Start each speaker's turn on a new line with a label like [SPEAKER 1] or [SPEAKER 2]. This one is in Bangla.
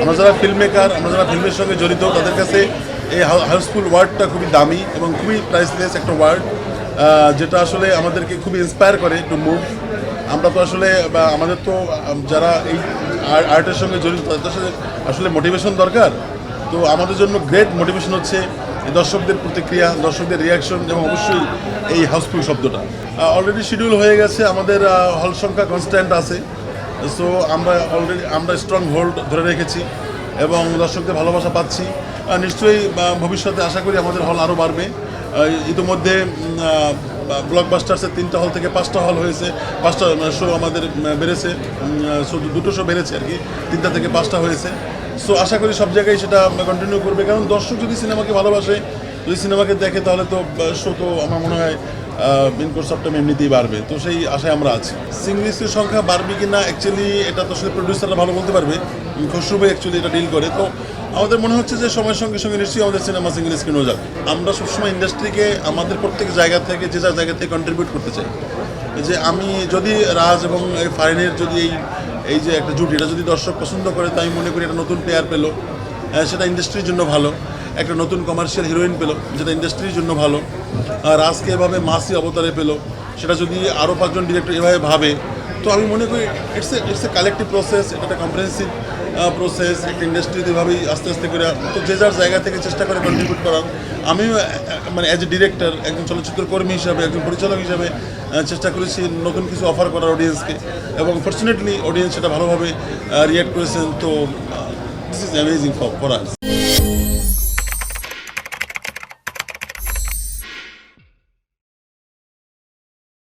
[SPEAKER 1] আমরা যারা ফিল্ম মেকার আমরা যারা ফিল্মের সঙ্গে জড়িত, তাদের কাছে এই হাউসফুল ওয়ার্ডটা খুবই দামি এবং খুবই প্রাইসলেস একটা ওয়ার্ড যেটা আসলে আমাদেরকে খুবই ইন্সপায়ার করে টু মুভ আমরা তো আসলে আমাদের তো যারা এই আর্টের সঙ্গে জড়িত, তাদের সাথে আসলে মোটিভেশন দরকার। তো আমাদের জন্য গ্রেট মোটিভেশন হচ্ছে দর্শকদের প্রতিক্রিয়া, দর্শকদের রিয়াকশন এবং অবশ্যই এই হাউসফুল শব্দটা। অলরেডি শিডিউল হয়ে গেছে আমাদের হল সংখ্যা কনস্ট্যান্ট আছে। সো আমরা অলরেডি আমরা স্ট্রং হোল্ড ধরে রেখেছি এবং দর্শকদের ভালোবাসা পাচ্ছি। নিশ্চয়ই ভবিষ্যতে আশা করি আমাদের হল আরও বাড়বে। ইতিমধ্যে ব্লকবাস্টার্সের তিনটা হল থেকে পাঁচটা হল হয়েছে। পাঁচটা শো আমাদের বেড়েছে। দুটো শো বেড়েছে আর কি। তিনটা থেকে পাঁচটা হয়েছে। সো আশা করি সব জায়গায় সেটা কন্টিনিউ করবে। কারণ দর্শক যদি সিনেমাকে ভালোবাসে, যদি সিনেমাকে দেখে, তাহলে তো শো তো আমার মনে হয় ইন কোর্স অফ টাইম এমনিতেই বাড়বে। তো সেই আশায় আমরা আছি। সিঙ্গলিস্টের সংখ্যা বাড়বে কি না অ্যাকচুয়ালি এটা তো আসলে প্রডিউসাররা ভালো বলতে পারবে। খসরু অ্যাকচুয়ালি এটা ডিল করে। তো আমাদের মনে হচ্ছে যে সময়ের সঙ্গে সঙ্গে নিশ্চয়ই আমাদের সিনেমা সিঙ্গল স্ক্রিনও যাবে। আমরা সবসময় ইন্ডাস্ট্রিকে আমাদের প্রত্যেক জায়গা থেকে যে যার জায়গা থেকে কন্ট্রিবিউট করতে চাই। যে আমি যদি রাজ এবং এই ফারিনের যদি এই এই যে একটা জুটি এটা যদি দর্শক পছন্দ করে তাই মনে করি এটা নতুন প্লেয়ার পেল। আহ, সেটা ইন্ডাস্ট্রির জন্য ভালো। একটা নতুন কমার্শিয়াল হিরোইন পেল, যেটা ইন্ডাস্ট্রির জন্য ভালো। আর রাজকে এভাবে মাসি অবতারে পেল, সেটা যদি আরও পাঁচজন ডিরেক্টর এভাবে ভাবে, তো আমি মনে করি it's a it's a collective process এটা একটা কম্প্রেহেন্সিভ প্রসেস একটা ইন্ডাস্ট্রিতে এভাবেই আস্তে আস্তে করে, তো যে যার জায়গা থেকে চেষ্টা করে কন্ট্রিবিউট করার আমিও মানে অ্যাজ এ ডিরেক্টর একজন চলচ্চিত্র কর্মী হিসাবে, একজন পরিচালক হিসাবে চেষ্টা করেছি নতুন কিছু অফার করার অডিয়েন্সকে এবং ফর্চুনেটলি অডিয়েন্স সেটা ভালোভাবে রিয়াক্ট করেছেন, তো this is amazing for for us